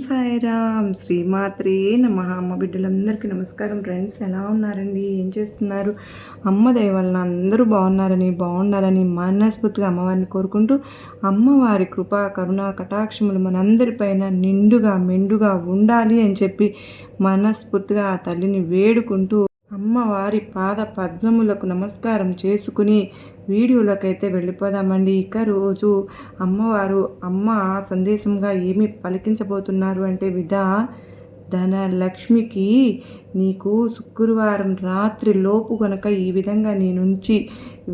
సాయిరామ్ శ్రీమాత్రే నమ. అమ్మ బిడ్డలందరికీ నమస్కారం. ఫ్రెండ్స్ ఎలా ఉన్నారండి? ఏం చేస్తున్నారు? అమ్మ వలన అందరూ బాగున్నారని బాగుండాలని మనస్ఫూర్తిగా అమ్మవారిని కోరుకుంటూ అమ్మవారి కృప కరుణ కటాక్షములు మనందరిపైన నిండుగా మెండుగా ఉండాలి అని చెప్పి మనస్ఫూర్తిగా ఆ తల్లిని వేడుకుంటూ అమ్మవారి పాద పద్మములకు నమస్కారం చేసుకుని వీడియోలకైతే వెళ్ళిపోదామండి. ఇక రోజు అమ్మవారు అమ్మ సందేశంగా ఏమి పలికించబోతున్నారు అంటే బిడ్డ ధనలక్ష్మికి నీకు శుక్రవారం రాత్రి లోపు గనక ఈ విధంగా నీ నుంచి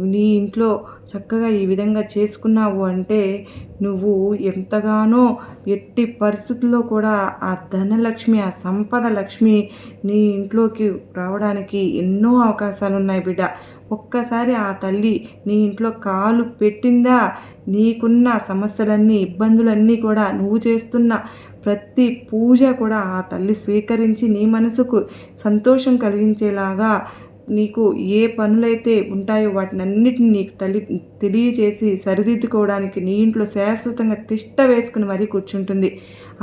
నీ ఇంట్లో చక్కగా ఈ విధంగా చేసుకున్నావు అంటే నువ్వు ఎంతగానో ఎట్టి పరిస్థితుల్లో కూడా ఆ ధనలక్ష్మి ఆ సంపద లక్ష్మి నీ ఇంట్లోకి రావడానికి ఎన్నో అవకాశాలు ఉన్నాయి బిడ్డ. ఒక్కసారి ఆ తల్లి నీ ఇంట్లో కాలు పెట్టిందా? నీకున్న సమస్యలన్నీ ఇబ్బందులన్నీ కూడా నువ్వు చేస్తున్న ప్రతి పూజ కూడా ఆ తల్లి స్వీకరించి నీ మనసుకు సంతోషం కలిగించేలాగా నీకు ఏ పనులైతే ఉంటాయో వాటిని అన్నిటిని నీకు తల్లి తెలియచేసి సరిదిద్దుకోవడానికి నీ ఇంట్లో శాశ్వతంగా తిష్ట వేసుకుని మరీ కూర్చుంటుంది.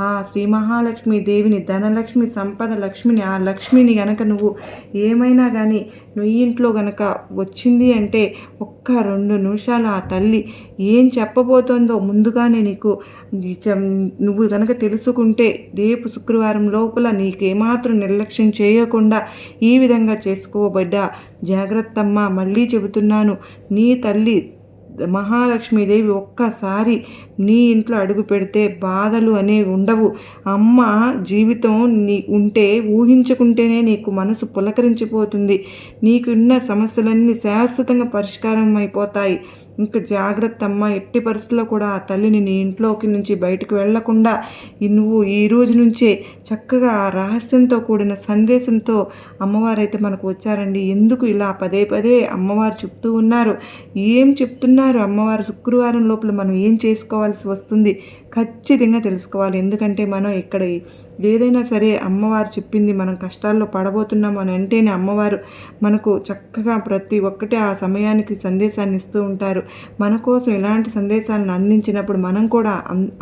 ఆ శ్రీ మహాలక్ష్మి దేవిని ధనలక్ష్మి సంపద లక్ష్మిని ఆ లక్ష్మిని గనక నువ్వు ఏమైనా కానీ నువ్వు ఇంట్లో గనక వచ్చింది అంటే ఒక్క రెండు నిమిషాలు ఆ తల్లి ఏం చెప్పబోతోందో ముందుగానే నీకు నువ్వు కనుక తెలుసుకుంటే రేపు శుక్రవారం లోపల నీకు ఏమాత్రం నిర్లక్ష్యం చేయకుండా ఈ విధంగా చేసుకోబడ్డ జాగ్రత్తమ్మ మళ్ళీ చెబుతున్నాను. నీ తల్లి మహాలక్ష్మీదేవి ఒక్కసారి నీ ఇంట్లో అడుగు పెడితే బాధలు అనేవి ఉండవు. అమ్మ జీవితం నీ ఉంటే ఊహించుకుంటేనే నీకు మనసు పులకరించిపోతుంది. నీకున్న సమస్యలన్నీ శాశ్వతంగా పరిష్కారం అయిపోతాయి. ఇంకా జాగ్రత్త అమ్మ ఎట్టి పరిస్థితుల్లో కూడా ఆ తల్లిని నీ ఇంట్లోకి నుంచి బయటకు వెళ్ళకుండా నువ్వు ఈ రోజు నుంచే చక్కగా ఆ రహస్యంతో కూడిన సందేశంతో అమ్మవారైతే మనకు వచ్చారండి. ఎందుకు ఇలా పదే పదే అమ్మవారు చెప్తూ ఉన్నారు? ఏం చెప్తున్నారు? అమ్మవారు శుక్రవారం లోపల మనం ఏం తెలుసుకోవాల్సి వస్తుంది. ఖచ్చితంగా తెలుసుకోవాలి. ఎందుకంటే మనం ఇక్కడ ఏదైనా సరే అమ్మవారు చెప్పింది మనం కష్టాల్లో పడబోతున్నాం అని అంటేనే అమ్మవారు మనకు చక్కగా ప్రతి ఒక్కటి ఆ సమయానికి సందేశాన్ని ఇస్తూ ఉంటారు. మన కోసం ఇలాంటి సందేశాలను అందించినప్పుడు మనం కూడా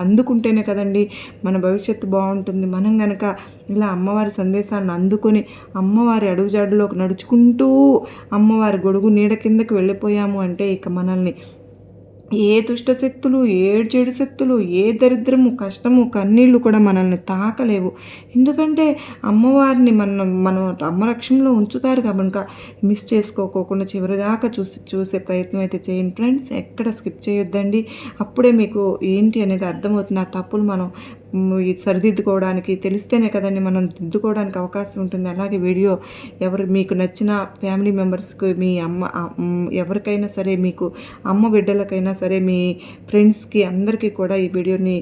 అందుకుంటేనే కదండి మన భవిష్యత్తు బాగుంటుంది. మనం కనుక ఇలా అమ్మవారి సందేశాలను అందుకొని అమ్మవారి అడుగుజాడులోకి నడుచుకుంటూ అమ్మవారి గొడుగు నీడ కిందకి వెళ్ళిపోయాము అంటే ఇక మనల్ని ఏ దుష్టశక్తులు ఏ చెడు శక్తులు ఏ దరిద్రము కష్టము కన్నీళ్ళు కూడా మనల్ని తాకలేవు. ఎందుకంటే అమ్మవారిని మనం మనం అమ్మరక్షంలో ఉంచుతారు కనుక మిస్ చేసుకోకోకుండా చివరిదాకా చూసి చూసే ప్రయత్నం అయితే చేయండి. ఫ్రెండ్స్ ఎక్కడ స్కిప్ చేయొద్దండి. అప్పుడే మీకు ఏంటి అనేది అర్థమవుతుంది. ఆ తప్పులు మనం సరిదిద్దుకోవడానికి తెలిస్తేనే కదండి మనం దిద్దుకోవడానికి అవకాశం ఉంటుంది. అలాగే వీడియో ఎవరు మీకు నచ్చిన ఫ్యామిలీ మెంబర్స్కి మీ అమ్మ ఎవరికైనా సరే మీకు అమ్మ బిడ్డలకైనా సరే మీ ఫ్రెండ్స్కి అందరికీ కూడా ఈ వీడియోని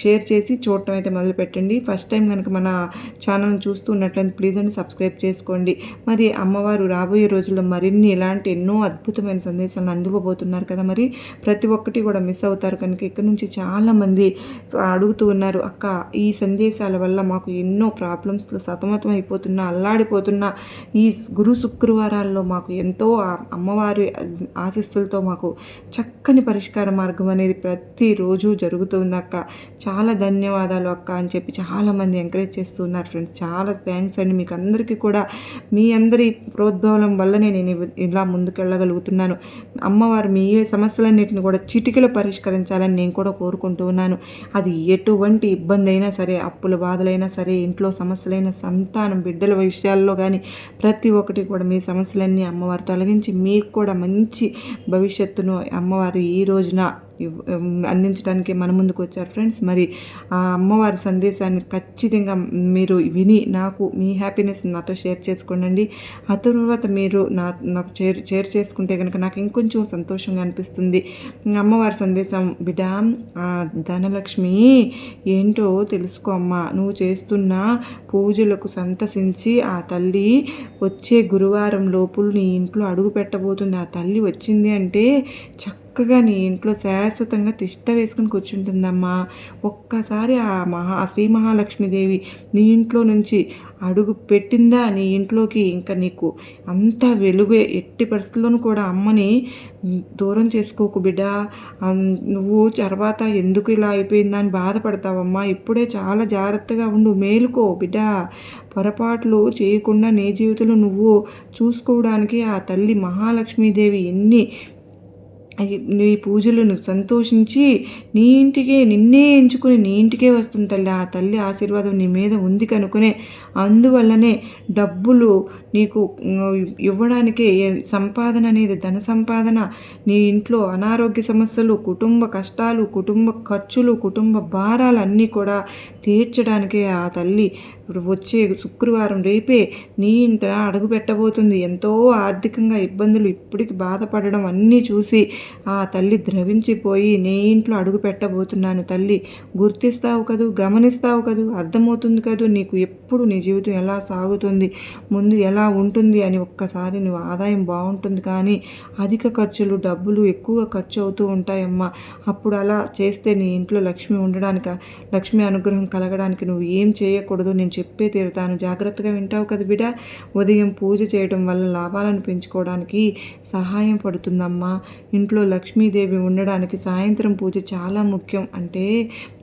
షేర్ చేసి చూడటం అయితే మొదలుపెట్టండి. ఫస్ట్ టైం కనుక మన ఛానల్ని చూస్తున్నట్లయితే ప్లీజ్ అండి సబ్స్క్రైబ్ చేసుకోండి. మరి అమ్మవారు రాబోయే రోజుల్లో మరిన్ని ఇలాంటి ఎన్నో అద్భుతమైన సందేశాలను అందుకోబోతున్నారు కదా మరి. ప్రతి ఒక్కటి కూడా మిస్ అవుతారు కనుక ఇక్కడ నుంచి చాలామంది అడుగుతూ ఉన్నారు అక్క ఈ సందేశాల వల్ల మాకు ఎన్నో ప్రాబ్లమ్స్లో సతమతం అయిపోతున్నా అల్లాడిపోతున్నా. ఈ గురు శుక్రవారాల్లో మాకు ఎంతో అమ్మవారి ఆశిస్తులతో మాకు చక్కని పరిష్కార మార్గం అనేది ప్రతిరోజు జరుగుతుంది అక్క. చాలా ధన్యవాదాలు అక్క అని చెప్పి చాలామంది ఎంకరేజ్ చేస్తున్నారు ఫ్రెండ్స్ చాలా థ్యాంక్స్ అండి. మీకు అందరికీ కూడా మీ అందరి ప్రోద్బలం వల్లనే నేను ఇలా ముందుకెళ్ళగలుగుతున్నాను. అమ్మవారు మీ సమస్యలన్నింటిని కూడా చిటికలో పరిష్కరించాలని నేను కూడా కోరుకుంటూ ఉన్నాను. అది ఎటువంటి ఇబ్బంది అయినా సరే అప్పుల బాధలైనా సరే ఇంట్లో సమస్యలైన సంతానం బిడ్డల విషయాల్లో కానీ ప్రతి ఒక్కటి కూడా మీ సమస్యలన్నీ అమ్మవారు తొలగించి మీకు కూడా మంచి భవిష్యత్తును అమ్మవారు ఈ రోజున అందించడానికి మన ముందుకు వచ్చారు ఫ్రెండ్స్. మరి ఆ అమ్మవారి సందేశాన్ని ఖచ్చితంగా మీరు విని నాకు మీ హ్యాపీనెస్ నాతో షేర్ చేసుకోండి ఆ తర్వాత మీరు నా నాకు షేర్ షేర్ చేసుకుంటే కనుక నాకు ఇంకొంచెం సంతోషంగా అనిపిస్తుంది. అమ్మవారి సందేశం బిడ్డ ధనలక్ష్మి ఏంటో తెలుసుకో అమ్మ నువ్వు చేస్తున్న పూజలకు సంతసించి ఆ తల్లి వచ్చే గురువారం లోపులు నీ ఇంట్లో అడుగు పెట్టబోతుంది. ఆ తల్లి వచ్చింది అంటే చక్క చక్కగా నీ ఇంట్లో శాశ్వతంగా తిష్ట వేసుకుని కూర్చుంటుందమ్మా. ఒక్కసారి ఆ మహా ఆ శ్రీ మహాలక్ష్మీదేవి నీ ఇంట్లో నుంచి అడుగు పెట్టిందా? నీ ఇంట్లోకి ఇంకా నీకు అంత వెలుగే ఎట్టి పరిస్థితుల్లోనూ కూడా అమ్మని దూరం చేసుకోకు బిడ్డ. నువ్వు తర్వాత ఎందుకు ఇలా అయిపోయిందా అని బాధపడతావమ్మా. ఇప్పుడే చాలా జాగ్రత్తగా ఉండు మేలుకో బిడ్డ. పొరపాట్లు చేయకుండా నీ జీవితంలో నువ్వు చూసుకోవడానికి ఆ తల్లి మహాలక్ష్మీదేవి ఎన్ని నీ పూజలను సంతోషించి నీ ఇంటికే నిన్నే ఎంచుకుని నీ ఇంటికే వస్తుంది తల్లి. ఆ తల్లి ఆశీర్వాదం నీ మీద ఉంది కనుకునే. అందువల్లనే డబ్బులు నీకు ఇవ్వడానికి సంపాదన అనేది ధన సంపాదన నీ ఇంట్లో అనారోగ్య సమస్యలు కుటుంబ కష్టాలు కుటుంబ ఖర్చులు కుటుంబ భారాలు అన్నీ కూడా తీర్చడానికే ఆ తల్లి వచ్చే శుక్రవారం రేపే నీ ఇంట అడుగు పెట్టబోతుంది. ఎంతో ఆర్థికంగా ఇబ్బందులు ఇప్పటికి బాధపడడం అన్నీ చూసి ఆ తల్లి ద్రవించిపోయి నీ ఇంట్లో అడుగు పెట్టబోతున్నాను. తల్లి గుర్తిస్తావు కదూ గమనిస్తావు కదూ అర్థమవుతుంది కదూ నీకు ఎప్పుడు నీ జీవితం ఎలా సాగుతుంది ముందు ఎలా ఉంటుంది అని ఒక్కసారి నువ్వు ఆదాయం బాగుంటుంది కానీ అధిక ఖర్చులు డబ్బులు ఎక్కువగా ఖర్చు అవుతూ ఉంటాయమ్మా. అప్పుడు అలా చేస్తే నీ ఇంట్లో లక్ష్మి ఉండడానికి? లక్ష్మి అనుగ్రహం కలగడానికి నువ్వు ఏం చేయకూడదు. నేను చెప్పే తీరుతాను జాగ్రత్తగా వింటావు కదా బిడ. ఉదయం పూజ చేయడం వల్ల లాభాలను పెంచుకోవడానికి సహాయం పడుతుందమ్మా. ఇంట్లో లక్ష్మీదేవి ఉండడానికి సాయంత్రం పూజ చాలా ముఖ్యం. అంటే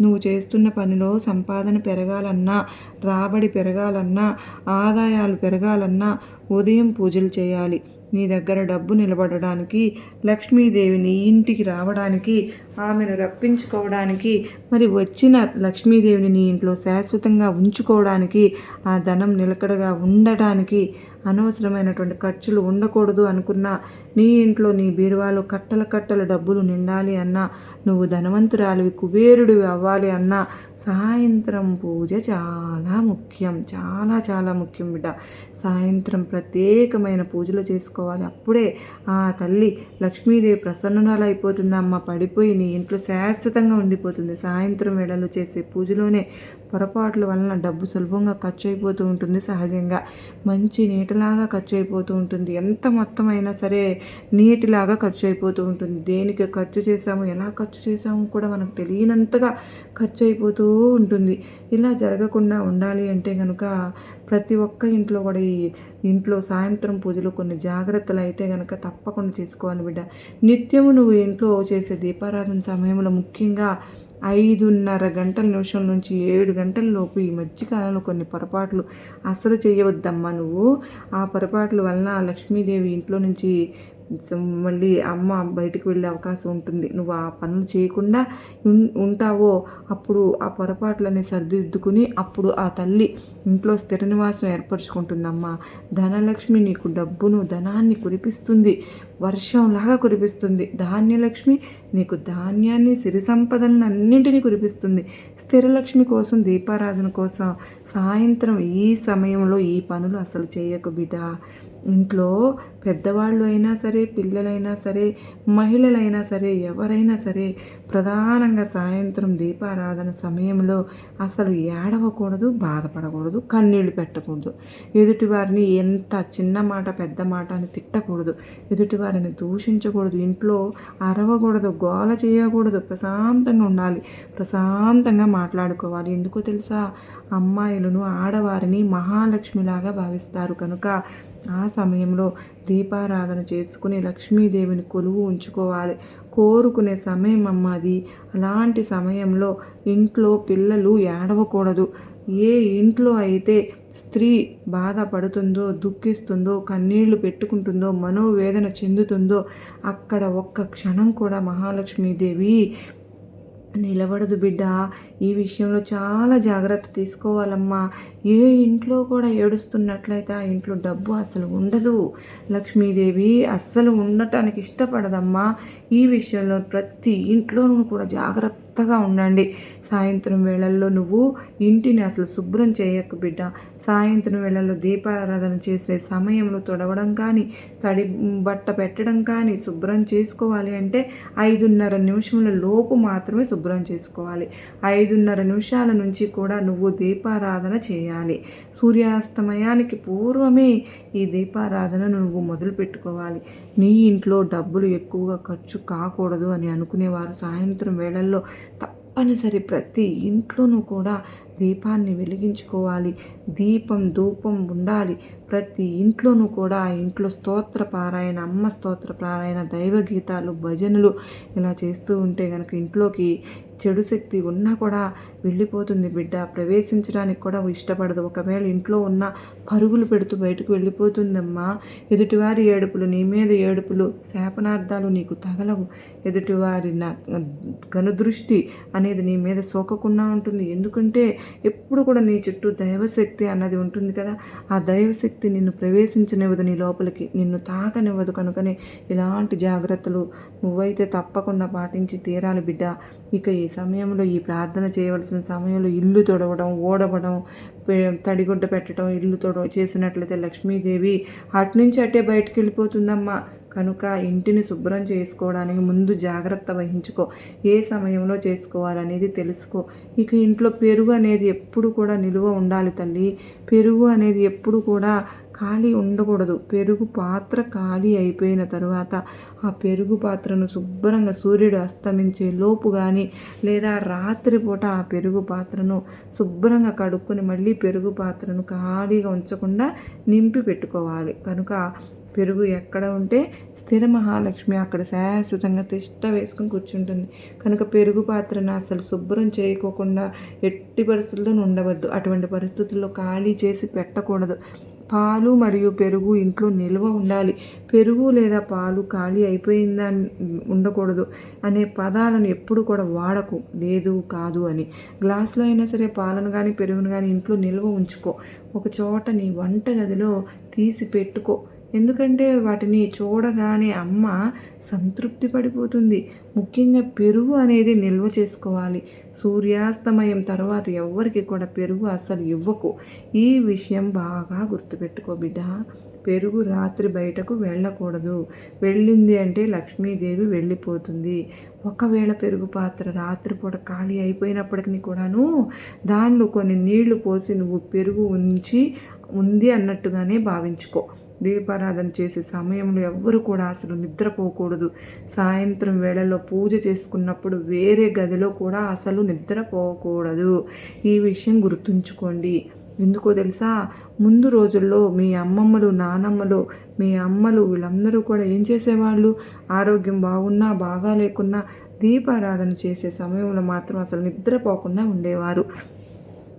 నువ్వు చేస్తున్న పనిలో సంపాదన పెరగాలన్నా రాబడి పెరగాలన్నా ఆదాయాలు పెరగాలన్నా ఉదయం పూజలు చేయాలి. నీ దగ్గర డబ్బు నిలబడడానికి లక్ష్మీదేవిని ఇంటికి రావడానికి ఆమెను రప్పించుకోవడానికి మరి వచ్చిన లక్ష్మీదేవిని నీ ఇంట్లో శాశ్వతంగా ఉంచుకోవడానికి ఆ ధనం నిలకడగా ఉండటానికి అనవసరమైనటువంటి ఖర్చులు ఉండకూడదు అనుకున్నా నీ ఇంట్లో నీ బీరువాలో కట్టల కట్టల డబ్బులు నిండాలి అన్నా నువ్వు ధనవంతురాలివి కుబేరుడివి అవ్వాలి అన్నా సాయంత్రం పూజ చాలా ముఖ్యం చాలా చాలా ముఖ్యం బిడ్డ. సాయంత్రం ప్రత్యేకమైన పూజలు చేసుకోవాలి. అప్పుడే ఆ తల్లి లక్ష్మీదేవి ప్రసన్నురాలైపోతుంది అమ్మ పడిపోయి నీ ఇంట్లో శాశ్వతంగా ఉండిపోతుంది. సాయంత్రం వేళలు చేసే పూజలోనే పొరపాట్ల వలన డబ్బు సులభంగా ఖర్చు అయిపోతూ ఉంటుంది సహజంగా. మంచి నీటిలాగా ఖర్చు అయిపోతూ ఉంటుంది. ఎంత మొత్తం అయినా సరే నీటిలాగా ఖర్చు అయిపోతూ ఉంటుంది. దేనికి ఖర్చు చేసాము ఎలా ఖర్చు చేసాము కూడా మనకు తెలియనంతగా ఖర్చు అయిపోతూ ఉంటుంది. ఇలా జరగకుండా ఉండాలి అంటే కనుక ప్రతి ఒక్క ఇంట్లో కూడా ఈ ఇంట్లో సాయంత్రం పూజలు కొన్ని జాగ్రత్తలు అయితే కనుక తప్పకుండా తీసుకోవాలి బిడ్డ. నిత్యము నువ్వు ఇంట్లో చేసే దీపారాధన సమయంలో ముఖ్యంగా ఐదున్నర గంటల నిమిషం నుంచి ఏడు గంటల లోపు ఈ మధ్యకాలంలో కొన్ని పొరపాట్లు అసలు చేయవద్దమ్మా నువ్వు. ఆ పొరపాట్ల వలన లక్ష్మీదేవి ఇంట్లో నుంచి మళ్ళీ అమ్మ బయటకు వెళ్ళే అవకాశం ఉంటుంది. నువ్వు ఆ పనులు చేయకుండా ఉంటావో అప్పుడు ఆ పొరపాట్లని సర్దిద్దుకుని అప్పుడు ఆ తల్లి ఇంట్లో స్థిర నివాసం ఏర్పరచుకుంటుందమ్మా. ధనలక్ష్మి నీకు డబ్బును ధనాన్ని కురిపిస్తుంది. వర్షంలాగా కురిపిస్తుంది. ధాన్యలక్ష్మి నీకు ధాన్యాన్ని సిరి సంపదలను అన్నింటినీ కురిపిస్తుంది. స్థిరలక్ష్మి కోసం దీపారాధన కోసం సాయంత్రం ఈ సమయంలో ఈ పనులు అసలు చేయకు బిడ్డ. ఇంట్లో పెద్దవాళ్ళు అయినా సరే పిల్లలైనా సరే మహిళలైనా సరే ఎవరైనా సరే ప్రధానంగా సాయంత్రం దీపారాధన సమయంలో అసలు ఏడవకూడదు బాధపడకూడదు కన్నీళ్ళు పెట్టకూడదు. ఎదుటివారిని ఎంత చిన్న మాట పెద్ద మాట అని తిట్టకూడదు. ఎదుటివారిని దూషించకూడదు. ఇంట్లో అరవకూడదు గోల చేయకూడదు. ప్రశాంతంగా ఉండాలి. ప్రశాంతంగా మాట్లాడుకోవాలి. ఎందుకో తెలుసా? అమ్మాయిలను ఆడవారిని మహాలక్ష్మిలాగా భావిస్తారు. కనుక ఆ సమయంలో దీపారాధన చేసుకుని లక్ష్మీదేవిని కొలువు ఉంచుకోవాలి. కోరుకునే సమయం అమ్మ అది అలాంటి సమయంలో ఇంట్లో పిల్లలు ఏడవకూడదు. ఏ ఇంట్లో అయితే స్త్రీ బాధపడుతుందో దుఃఖిస్తుందో కన్నీళ్ళు పెట్టుకుంటుందో మనోవేదన చెందుతుందో అక్కడ ఒక్క క్షణం కూడా మహాలక్ష్మీదేవి నిలబడదు బిడ్డ. ఈ విషయంలో చాలా జాగ్రత్త తీసుకోవాలమ్మా. ఏ ఇంట్లో కూడా ఏడుస్తున్నట్లయితే ఆ ఇంట్లో డబ్బు అసలు ఉండదు. లక్ష్మీదేవి అస్సలు ఉండటానికి ఇష్టపడదమ్మా. ఈ విషయంలో ప్రతి ఇంట్లోనూ కూడా జాగ్రత్తగా ఉండండి. సాయంత్రం వేళల్లో నువ్వు ఇంటిని అసలు శుభ్రం చేయకు బిడ్డ. సాయంత్రం వేళల్లో దీపారాధన చేసే సమయంలో తొడవడం కానీ తడి బట్ట పెట్టడం కానీ శుభ్రం చేసుకోవాలి అంటే ఐదున్నర నిమిషముల లోపు మాత్రమే శుభ్రం చేసుకోవాలి. ఐదున్నర నిమిషాల నుంచి కూడా నువ్వు దీపారాధన చేయాలి. సూర్యాస్తమయానికి పూర్వమే ఈ దీపారాధనను నువ్వు మొదలు పెట్టుకోవాలి నీ ఇంట్లో డబ్బులు ఎక్కువగా ఖర్చు కాకూడదు అని అనుకునేవారు. సాయంత్రం వేళల్లో తప్పనిసరి ప్రతి ఇంట్లోనూ కూడా దీపాన్ని వెలిగించుకోవాలి. దీపం ధూపం ఉండాలి. ప్రతి ఇంట్లోనూ కూడా ఆ ఇంట్లో స్తోత్ర పారాయణ అమ్మ స్తోత్ర పారాయణ దైవ గీతాలు భజనలు ఇలా చేస్తూ ఉంటే కనుక ఇంట్లోకి చెడు శక్తి ఉన్నా కూడా వెళ్ళిపోతుంది బిడ్డ. ప్రవేశించడానికి కూడా ఇష్టపడదు. ఒకవేళ ఇంట్లో ఉన్న పరుగులు పెడుతూ బయటకు వెళ్ళిపోతుందమ్మా ఎదుటివారి ఏడుపులు నీ మీద ఏడుపులు శాపనార్థాలు నీకు తగలవు. ఎదుటివారి నా గనుదృష్టి అనేది నీ మీద సోకకుండా ఉంటుంది. ఎందుకంటే ఎప్పుడు కూడా నీ చుట్టూ దైవశక్తి శక్తి అన్నది ఉంటుంది కదా. ఆ దైవశక్తి నిన్ను ప్రవేశించనివ్వదు నీ లోపలికి. నిన్ను తాకనివ్వదు కనుకనే ఇలాంటి జాగ్రత్తలు నువ్వైతే తప్పకుండా పాటించి తీరాలి బిడ్డ. ఇక ఈ సమయంలో ఈ ప్రార్థన చేయవలసిన సమయంలో ఇల్లు తొడవడం ఓడవడం తడిగుడ్డ పెట్టడం ఇల్లు తొడవ చేసినట్లయితే లక్ష్మీదేవి అటు నుంచి అట్టే బయటకు వెళ్ళిపోతుందమ్మా. కనుక ఇంటిని శుభ్రం చేసుకోవడానికి ముందు జాగ్రత్త వహించుకో. ఏ సమయంలో చేసుకోవాలనేది తెలుసుకో. ఇక ఇంట్లో పెరుగు అనేది ఎప్పుడు కూడా నిలువ ఉండాలి తల్లి. పెరుగు అనేది ఎప్పుడు కూడా ఖాళీ ఉండకూడదు. పెరుగు పాత్ర ఖాళీ అయిపోయిన తరువాత ఆ పెరుగు పాత్రను శుభ్రంగా సూర్యుడు అస్తమించే లోపు కానీ లేదా రాత్రిపూట ఆ పెరుగు పాత్రను శుభ్రంగా కడుక్కొని మళ్ళీ పెరుగు పాత్రను ఖాళీగా ఉంచకుండా నింపి పెట్టుకోవాలి. కనుక పెరుగు ఎక్కడ ఉంటే స్థిర మహాలక్ష్మి అక్కడ శాశ్వతంగా తిష్ట వేసుకుని కూర్చుంటుంది. కనుక పెరుగు పాత్రను అసలు శుభ్రం చేయకోకుండా ఎట్టి పరిస్థితుల్లో ఉండవద్దు. అటువంటి పరిస్థితుల్లో ఖాళీ చేసి పెట్టకూడదు. పాలు మరియు పెరుగు ఇంట్లో నిల్వ ఉండాలి. పెరుగు లేదా పాలు ఖాళీ అయిపోయిందా ఉండకూడదు అనే పదాలను ఎప్పుడు కూడా వాడకు. లేదు కాదు అని. గ్లాసులో అయినా సరే పాలను కానీ పెరుగును కానీ ఇంట్లో నిల్వ ఉంచుకో. ఒక చోట నీ వంట గదిలో తీసి పెట్టుకో. ఎందుకంటే వాటిని చూడగానే అమ్మ సంతృప్తి పడిపోతుంది. ముఖ్యంగా పెరుగు అనేది నిల్వ చేసుకోవాలి. సూర్యాస్తమయం తర్వాత ఎవ్వరికి కూడా పెరుగు అసలు ఇవ్వకు. ఈ విషయం బాగా గుర్తుపెట్టుకో బిడ్డ. పెరుగు రాత్రి బయటకు వెళ్ళకూడదు. వెళ్ళింది అంటే లక్ష్మీదేవి వెళ్ళిపోతుంది. ఒకవేళ పెరుగు పాత్ర రాత్రిపూట ఖాళీ అయిపోయినప్పటికీ కూడాను దానిలో కొన్ని నీళ్ళు పోసి నువ్వు పెరుగు ఉంచి ఉంది అన్నట్టుగానే భావించుకో. దీపారాధన చేసే సమయంలో ఎవ్వరు కూడా అసలు నిద్రపోకూడదు. సాయంత్రం వేళల్లో పూజ చేసుకున్నప్పుడు వేరే గదిలో కూడా అసలు నిద్రపోకూడదు. ఈ విషయం గుర్తుంచుకోండి. ఎందుకో తెలుసా? ముందు రోజుల్లో మీ అమ్మమ్మలు నానమ్మలు మీ అమ్మలు వీళ్ళందరూ కూడా ఏం చేసేవాళ్ళు? ఆరోగ్యం బాగున్నా బాగా లేకున్నా దీపారాధన చేసే సమయంలో మాత్రం అసలు నిద్రపోకుండా ఉండేవారు.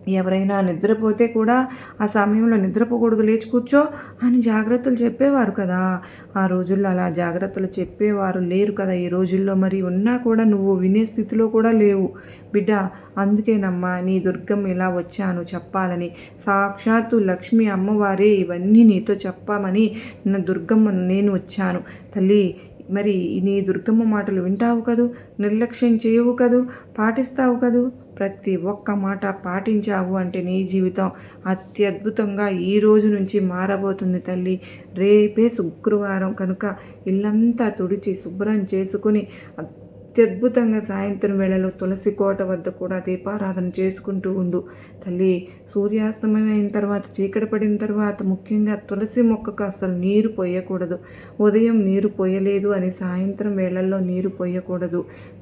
ఎవరైనా నిద్రపోతే కూడా ఆ సమయంలో నిద్రపోకూడదు లేచి కూర్చో అని జాగ్రత్తలు చెప్పేవారు కదా. ఆ రోజుల్లో అలా జాగ్రత్తలు చెప్పేవారు లేరు కదా. ఈ రోజుల్లో మరి ఉన్నా కూడా నువ్వు వినే స్థితిలో కూడా లేవు. బిడ్డ అందుకేనమ్మా నీ దుర్గం ఇలా వచ్చాను చెప్పాలని. సాక్షాత్తు లక్ష్మి అమ్మవారే ఇవన్నీ నీతో చెప్పామని నా దుర్గమ్మ నేను వచ్చాను. తల్లి మరి నీ దుర్గమ్మ మాటలు వింటావు కదూ? నిర్లక్ష్యం చేయవు కదూ? పాటిస్తావు కదూ? ప్రతి ఒక్క మాట పాటించావు అంటే నీ జీవితం అత్యద్భుతంగా ఈ రోజు నుంచి మారబోతుంది తల్లి. రేపే శుక్రవారం కనుక ఇల్లంతా తుడిచి శుభ్రం చేసుకుని అత్యద్భుతంగా సాయంత్రం వేళలో తులసి కోట వద్ద కూడా దీపారాధన చేసుకుంటూ ఉండు తల్లి. సూర్యాస్తమయం అయిన తర్వాత చీకటి పడిన తర్వాత ముఖ్యంగా తులసి మొక్కకు అసలు నీరు పోయకూడదు. ఉదయం నీరు పోయలేదు అని సాయంత్రం వేళల్లో నీరు పోయకూడదు.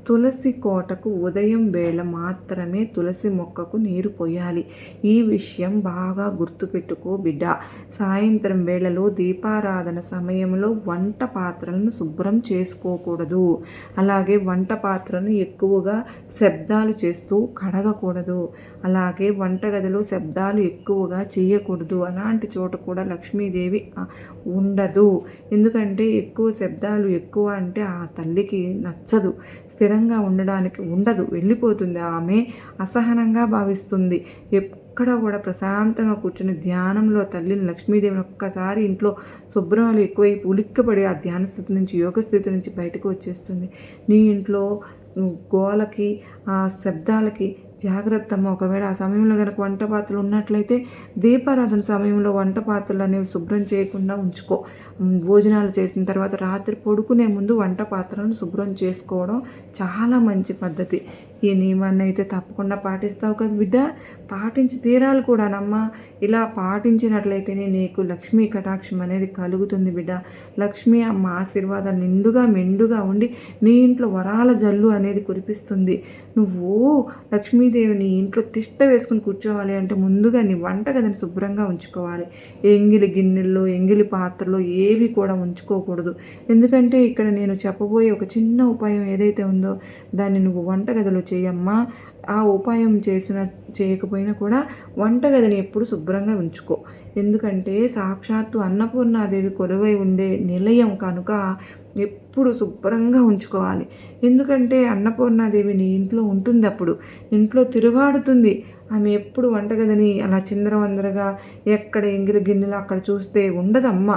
తులసి కోటకు ఉదయం వేళ మాత్రమే తులసి మొక్కకు నీరు పోయాలి. ఈ విషయం బాగా గుర్తుపెట్టుకో బిడ్డ. సాయంత్రం వేళలో దీపారాధన సమయంలో వంట పాత్రలను శుభ్రం చేసుకోకూడదు. అలాగే వంట పాత్రను ఎక్కువగా శబ్దాలు చేస్తూ కడగకూడదు. అలాగే వంటగదిలో శబ్దాలు ఎక్కువగా చేయకూడదు. అలాంటి చోట కూడా లక్ష్మీదేవి ఉండదు. ఎందుకంటే ఎక్కువ శబ్దాలు ఎక్కువ అంటే ఆ తల్లికి నచ్చదు. స్థిరంగా ఉండడానికి ఉండదు. వెళ్ళిపోతుంది ఆమె. అసహనంగా భావిస్తుంది. ఎక్కడ కూడా ప్రశాంతంగా కూర్చుని ధ్యానంలో తల్లిని లక్ష్మీదేవిని ఒక్కసారి ఇంట్లో శుభ్రమలు ఎక్కువైపు ఉలిక్కపడి ఆ ధ్యాన స్థితి నుంచి యోగ స్థితి నుంచి బయటకు వచ్చేస్తుంది. నీ ఇంట్లో గోలకి ఆ శబ్దాలకి జాగ్రత్త అమ్మ ఒకవేళ ఆ సమయంలో కనుక వంట పాత్రలు ఉన్నట్లయితే దీపారాధన సమయంలో వంట పాత్రలు అనేవి శుభ్రం చేయకుండా ఉంచుకో. భోజనాలు చేసిన తర్వాత రాత్రి పడుకునే ముందు వంట పాత్రలను శుభ్రం చేసుకోవడం చాలా మంచి పద్ధతి. ఈ నియమాన్ని అయితే తప్పకుండా పాటిస్తావు కదా బిడ్డ. పాటించి తీరాలి కూడానమ్మా. ఇలా పాటించినట్లయితేనే నీకు లక్ష్మీ కటాక్షం అనేది కలుగుతుంది బిడ్డ. లక్ష్మీ అమ్మ ఆశీర్వాదం నిండుగా మెండుగా ఉండి నీ ఇంట్లో వరాల జల్లు అనేది కురిపిస్తుంది. నువ్వు లక్ష్మీదేవి నీ ఇంట్లో తిష్ట వేసుకుని కూర్చోవాలి అంటే ముందుగా నీ వంటగదిని శుభ్రంగా ఉంచుకోవాలి. ఎంగిలి గిన్నెల్లో ఎంగిలి పాత్రలో ఏవి కూడా ఉంచుకోకూడదు. ఎందుకంటే ఇక్కడ నేను చెప్పబోయే ఒక చిన్న ఉపాయం ఏదైతే ఉందో దాన్ని నువ్వు వంటగదిలో చేయమ్మా. ఆ ఉపాయం చేసిన చేయకపోయినా కూడా వంటగదిని ఎప్పుడు శుభ్రంగా ఉంచుకో. ఎందుకంటే సాక్షాత్తు అన్నపూర్ణాదేవి కొలువై ఉండే నిలయం కనుక ఎప్పుడు శుభ్రంగా ఉంచుకోవాలి. ఎందుకంటే అన్నపూర్ణాదేవి నీ ఇంట్లో ఉంటుంది అప్పుడు ఇంట్లో తిరుగాడుతుంది. ఆమె ఎప్పుడు వంటగదిని అలా చిందరవందరగా ఎక్కడ ఎంగిలి గిన్నెలు అక్కడ చూస్తే ఉండదమ్మ.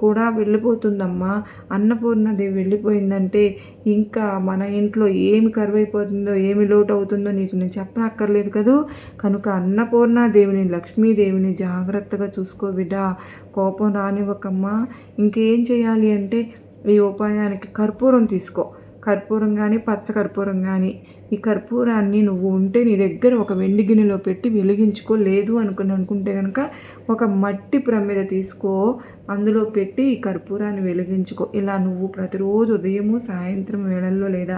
కూడా వెళ్ళిపోతుందమ్మా. అన్నపూర్ణదేవి వెళ్ళిపోయిందంటే ఇంకా మన ఇంట్లో ఏమి కరువైపోతుందో ఏమి లోటు అవుతుందో నీకు నేను చెప్పనక్కర్లేదు కదూ. కనుక అన్నపూర్ణాదేవిని లక్ష్మీదేవిని జాగ్రత్తగా చూసుకో బిడ్డ. కోపం రానివ్వకమ్మా. ఇంకేం చేయాలి అంటే ఈ ఉపాయానికి కర్పూరం తీసుకో. కర్పూరం కానీ పచ్చ కర్పూరం కానీ ఈ కర్పూరాన్ని నువ్వు ఉంటే నీ దగ్గర ఒక వెండి గిన్నెలో పెట్టి వెలిగించుకో లేదు అనుకుని అనుకుంటే కనుక ఒక మట్టి ప్రమిద తీసుకో అందులో పెట్టి ఈ కర్పూరాన్ని వెలిగించుకో. ఇలా నువ్వు ప్రతిరోజు ఉదయము సాయంత్రం వేళల్లో లేదా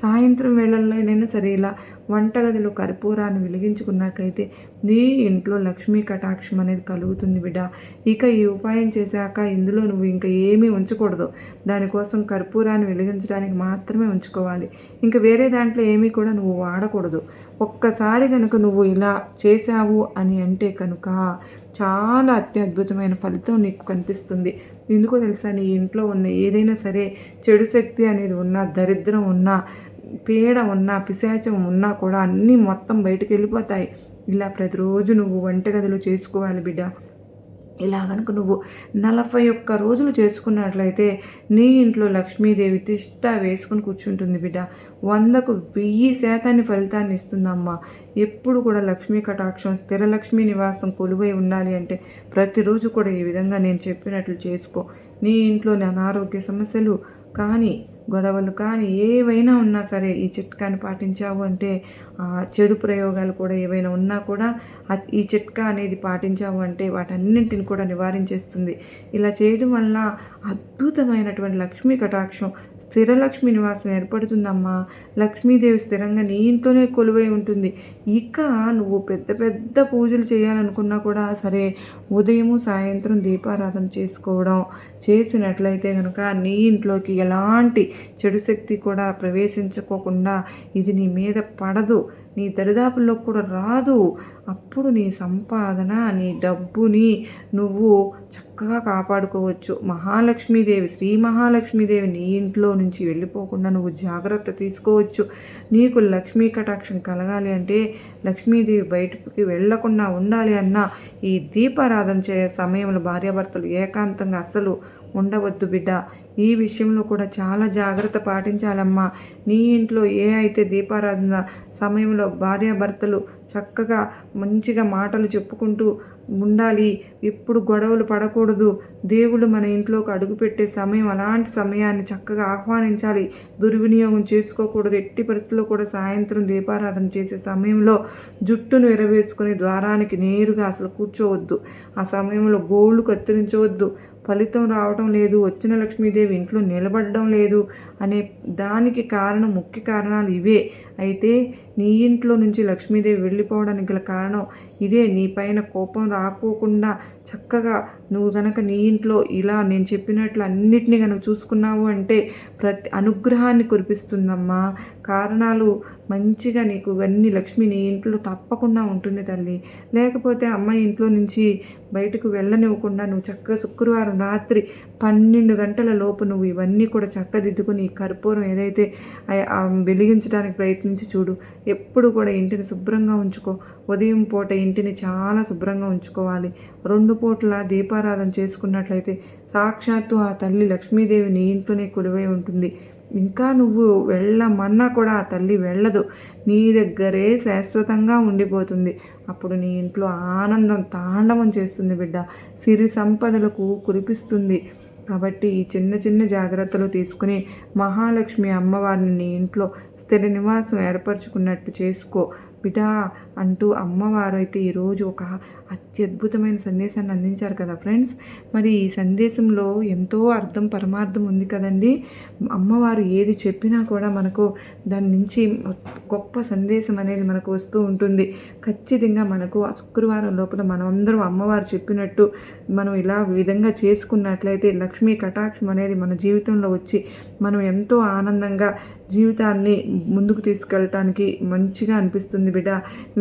సాయంత్రం వేళల్లోనైనా సరే ఇలా వంటగదిలో కర్పూరాన్ని వెలిగించుకున్నట్లయితే నీ ఇంట్లో లక్ష్మీ కటాక్షం అనేది కలుగుతుంది బిడ్డ. ఇక ఈ ఉపాయం చేశాక ఇందులో నువ్వు ఇంకా ఏమీ ఉంచకూడదు. దానికోసం కర్పూరాన్ని వెలిగించడానికి మాత్రమే ఉంచుకోవాలి. ఇంకా వేరే దాంట్లో ఏమీ కూడా నువ్వు వాడకూడదు. ఒక్కసారి కనుక నువ్వు ఇలా చేశావు అని అంటే కనుక చాలా అత్యద్భుతమైన ఫలితం నీకు కనిపిస్తుంది. ఎందుకో తెలుసా? నీ ఇంట్లో ఉన్న ఏదైనా సరే చెడు శక్తి అనేది ఉన్నా దరిద్రం ఉన్నా పీడ ఉన్నా పిశాచం ఉన్నా కూడా అన్నీ మొత్తం బయటకు వెళ్ళిపోతాయి. ఇలా ప్రతిరోజు నువ్వు వంటగదిలో చేసుకోవాలి బిడ్డ. ఇలా కనుక నువ్వు నలభై ఒక్క రోజులు చేసుకున్నట్లయితే నీ ఇంట్లో లక్ష్మీదేవి తిష్ట వేసుకుని కూర్చుంటుంది బిడ్డ. వందకు వెయ్యి శాతాన్ని ఫలితాన్ని ఇస్తుందమ్మా. ఎప్పుడు కూడా లక్ష్మీ కటాక్షం స్థిర లక్ష్మీ నివాసం కొలువై ఉండాలి అంటే ప్రతిరోజు కూడా ఈ విధంగా నేను చెప్పినట్లు చేసుకో. నీ ఇంట్లోని అనారోగ్య సమస్యలు కానీ గొడవలు కానీ ఏవైనా ఉన్నా సరే ఈ చిట్కాని పాటించావు అంటే చెడు ప్రయోగాలు కూడా ఏవైనా ఉన్నా కూడా ఈ చిట్కా అనేది పాటించావు అంటే వాటన్నింటిని కూడా నివారించేస్తుంది. ఇలా చేయడం వల్ల అద్భుతమైనటువంటి లక్ష్మీ కటాక్షం స్థిరలక్ష్మి నివాసం ఏర్పడుతుందమ్మా. లక్ష్మీదేవి స్థిరంగా నీ ఇంట్లోనే కొలువై ఉంటుంది. ఇక నువ్వు పెద్ద పెద్ద పూజలు చేయాలనుకున్నా కూడా సరే ఉదయము సాయంత్రం దీపారాధన చేసుకోవడం చేసినట్లయితే కనుక నీ ఇంట్లోకి ఎలాంటి చెడు శక్తి కూడా ప్రవేశించుకోకుండా ఇది నీ మీద పడదు నీ దరిదాపుల్లో కూడా రాదు. అప్పుడు నీ సంపాదన నీ డబ్బుని నువ్వు చక్కగా కాపాడుకోవచ్చు. మహాలక్ష్మీదేవి శ్రీ మహాలక్ష్మీదేవి నీ ఇంట్లో నుంచి వెళ్ళిపోకుండా నువ్వు జాగ్రత్త తీసుకోవచ్చు. నీకు లక్ష్మీ కటాక్షం కలగాలి అంటే లక్ష్మీదేవి బయటకి వెళ్ళకుండా ఉండాలి అన్న ఈ దీపారాధన చేయ సమయంలో భార్యాభర్తలు ఏకాంతంగా అస్సలు ఉండవద్దు బిడ్డ. ఈ విషయంలో కూడా చాలా జాగ్రత్త పాటించాలమ్మా. నీ ఇంట్లో ఏ అయితే దీపారాధన సమయంలో భార్యాభర్తలు చక్కగా మంచిగా మాటలు చెప్పుకుంటూ ఉండాలి ఎప్పుడు గొడవలు పడకూడదు. దేవుడు మన ఇంట్లోకి అడుగుపెట్టే సమయం అలాంటి సమయాన్ని చక్కగా ఆహ్వానించాలి. దుర్వినియోగం చేసుకోకూడదు. ఎట్టి పరిస్థితుల్లో కూడా సాయంత్రం దీపారాధన చేసే సమయంలో జుట్టును ఎరవేసుకుని ద్వారానికి నేరుగా అసలు కూర్చోవద్దు. ఆ సమయంలో గోళ్ళు కత్తిరించవద్దు. ఫలితం రావడం లేదు. వచ్చిన లక్ష్మీదేవి ఇంట్లో నిలబడడం లేదు అనే దానికి కారణం ముఖ్య కారణాలు ఇవే. అయితే నీ ఇంట్లో నుంచి లక్ష్మీదేవి వెళ్ళిపోవడానికి గల కారణం ఇదే. నీ పైన కోపం రాకోకుండా చక్కగా నువ్వు గనక నీ ఇంట్లో ఇలా నేను చెప్పినట్లు అన్నిటినీ కనుక చూసుకున్నావు అంటే ప్రతి అనుగ్రహాన్ని కురిపిస్తుందమ్మా. కారణాలు మంచిగా నీకు ఇవన్నీ లక్ష్మి నీ ఇంట్లో తప్పకుండా ఉంటుంది తల్లి. లేకపోతే అమ్మాయి ఇంట్లో నుంచి బయటకు వెళ్ళనివ్వకుండా నువ్వు చక్కగా శుక్రవారం రాత్రి పన్నెండు గంటల లోపు నువ్వు ఇవన్నీ కూడా చక్కదిద్దుకుని కర్పూరం ఏదైతే వెలిగించడానికి ప్రయత్నించి చూడు. ఎప్పుడు కూడా ఇంటిని శుభ్రంగా ఉంచుకో. ఉదయం పూట ఇంటిని చాలా శుభ్రంగా ఉంచుకోవాలి. రెండు పూటల దీపారాధన చేసుకున్నట్లయితే సాక్షాత్తు ఆ తల్లి లక్ష్మీదేవి నీ ఇంట్లోనే కొలువై ఉంటుంది. ఇంకా నువ్వు వెళ్ళమన్నా కూడా ఆ తల్లి వెళ్ళదు. నీ దగ్గరే శాశ్వతంగా ఉండిపోతుంది. అప్పుడు నీ ఇంట్లో ఆనందం తాండవం చేస్తుంది బిడ్డ. సిరి సంపదలకు కురిపిస్తుంది. కాబట్టి ఈ చిన్న చిన్న జాగ్రత్తలు తీసుకుని మహాలక్ష్మి అమ్మవారిని ఇంట్లో స్థిర నివాసం ఏర్పరచుకున్నట్టు చేసుకో. బిడ్డా అంటూ అమ్మవారు అయితే ఈరోజు ఒక అత్యద్భుతమైన సందేశాన్ని అందించారు కదా ఫ్రెండ్స్. మరి ఈ సందేశంలో ఎంతో అర్థం పరమార్థం ఉంది కదండి. అమ్మవారు ఏది చెప్పినా కూడా మనకు దాని నుంచి గొప్ప సందేశం అనేది మనకు వస్తూ ఉంటుంది. ఖచ్చితంగా మనకు శుక్రవారం లోపల మనమందరం అమ్మవారు చెప్పినట్టు మనం ఇలా విధంగా చేసుకున్నట్లయితే లక్ష్మీ కటాక్షం అనేది మన జీవితంలో వచ్చి మనం ఎంతో ఆనందంగా జీవితాన్ని ముందుకు తీసుకెళ్ళటానికి మంచిగా అనిపిస్తుంది బిడ్డ.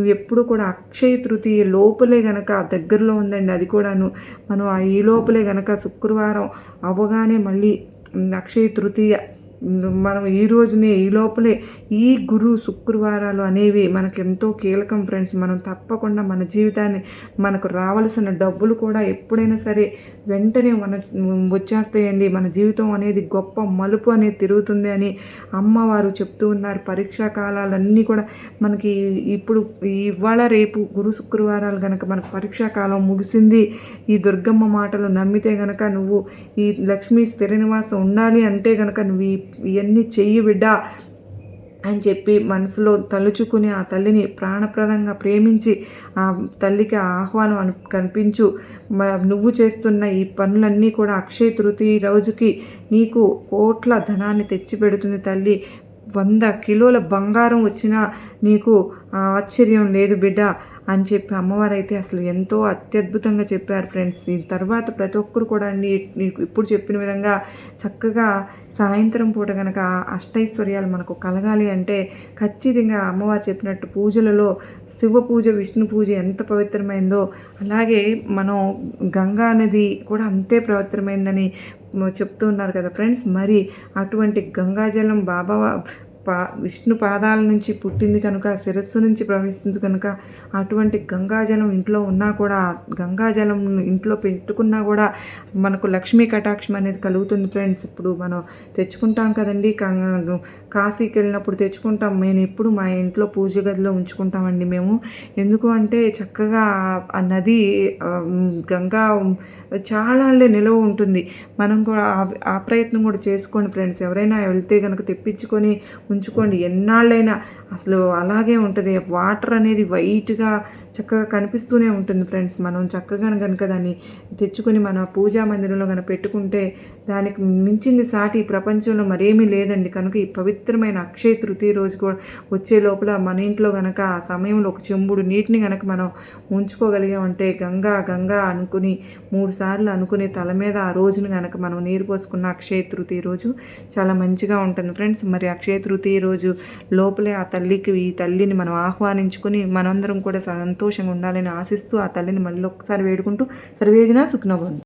నువ్వు ఎప్పుడు కూడా అక్షయ తృతీయ లోపలే గనక దగ్గరలో ఉందండి. అది కూడాను మనం ఆ ఈ లోపలే గనక శుక్రవారం అవగానే మళ్ళీ అక్షయ తృతీయ మనం ఈ రోజునే ఈ లోపలే ఈ గురు శుక్రవారాలు అనేవి మనకు ఎంతో కీలకం ఫ్రెండ్స్. మనం తప్పకుండా మన జీవితాన్ని మనకు రావలసిన డబ్బులు కూడా ఎప్పుడైనా సరే వెంటనే మన వచ్చేస్తాయండి. మన జీవితం అనేది గొప్ప మలుపు అనేది తిరుగుతుంది అని అమ్మవారు చెప్తూ ఉన్నారు. పరీక్షా కాలాలన్నీ కూడా మనకి ఇప్పుడు ఇవాళ రేపు గురు శుక్రవారాలు కనుక మనకు పరీక్షా కాలం ముగిసింది. ఈ దుర్గమ్మ మాటలు నమ్మితే గనక నువ్వు ఈ లక్ష్మీ స్థిర నివాసం ఉండాలి అంటే గనక నువ్వు ఈ ఇవన్నీ చెయ్యి బిడ్డ అని చెప్పి మనసులో తలుచుకుని ఆ తల్లిని ప్రాణప్రదంగా ప్రేమించి ఆ తల్లికి ఆహ్వానం అని కనిపించు. నువ్వు చేస్తున్న ఈ పనులన్నీ కూడా అక్షయ తృతీయ రోజుకి నీకు కోట్ల ధనాన్ని తెచ్చిపెడుతుంది తల్లి. వంద కిలోల బంగారం వచ్చినా నీకు ఆశ్చర్యం లేదు బిడ్డ. అని చెప్పి అమ్మవారు అయితే అసలు ఎంతో అత్యద్భుతంగా చెప్పారు ఫ్రెండ్స్. ఈ తర్వాత ప్రతి ఒక్కరు కూడా అండి ఇప్పుడు చెప్పిన విధంగా చక్కగా సాయంత్రం పూట కనుక అష్టైశ్వర్యాలు మనకు కలగాలి అంటే ఖచ్చితంగా అమ్మవారు చెప్పినట్టు పూజలలో శివ పూజ విష్ణు పూజ ఎంత పవిత్రమైందో అలాగే మనం గంగా నది కూడా అంతే పవిత్రమైందని చెప్తూ ఉన్నారు కదా ఫ్రెండ్స్. మరి అటువంటి గంగాజలం బాబా పా విష్ణు పాదాల నుంచి పుట్టింది కనుక శిరస్సు నుంచి ప్రవహిస్తుంది కనుక అటువంటి గంగాజలం ఇంట్లో ఉన్నా కూడా గంగాజలం ఇంట్లో పెట్టుకున్నా కూడా మనకు లక్ష్మీ కటాక్షం అనేది కలుగుతుంది ఫ్రెండ్స్. ఇప్పుడు మనం తెచ్చుకుంటాం కదండి కాశీకి వెళ్ళినప్పుడు తెచ్చుకుంటాం. నేను ఎప్పుడు మా ఇంట్లో పూజ గదిలో ఉంచుకుంటామండి మేము. ఎందుకు అంటే చక్కగా ఆ నది గంగా చాలా నిలవ ఉంటుంది. మనం కూడా ఆ ప్రయత్నం కూడా చేసుకోండి ఫ్రెండ్స్. ఎవరైనా వెళ్తే కనుక తెప్పించుకొని ఉంచుకోండి. ఎన్నాళ్ళైనా అసలు అలాగే ఉంటుంది. వాటర్ అనేది వైట్గా చక్కగా కనిపిస్తూనే ఉంటుంది ఫ్రెండ్స్. మనం చక్కగా కనుక దాన్ని తెచ్చుకొని మన పూజా మందిరంలో కనుక పెట్టుకుంటే దానికి మించింది సాటి ప్రపంచంలో మరేమీ లేదండి. కనుక ఈ పవిత్ర పవిత్రమైన అక్షయ తృతీయ రోజు కూడా వచ్చే లోపల మన ఇంట్లో కనుక ఆ సమయంలో ఒక చెంబుడు నీటిని కనుక మనం ఉంచుకోగలిగామంటే గంగా గంగా అనుకుని మూడు సార్లు అనుకుని తల మీద ఆ రోజును కనుక మనం నీరు పోసుకున్న అక్షయ తృతీయ రోజు చాలా మంచిగా ఉంటుంది. ఫ్రెండ్స్ మరి అక్షయ తృతీయ రోజు లోపలే ఆ తల్లికి ఈ తల్లిని మనం ఆహ్వానించుకొని మనందరం కూడా సంతోషంగా ఉండాలని ఆశిస్తూ ఆ తల్లిని మళ్ళీ ఒకసారి వేడుకుంటూ సర్వేజన సుఖనభవంతు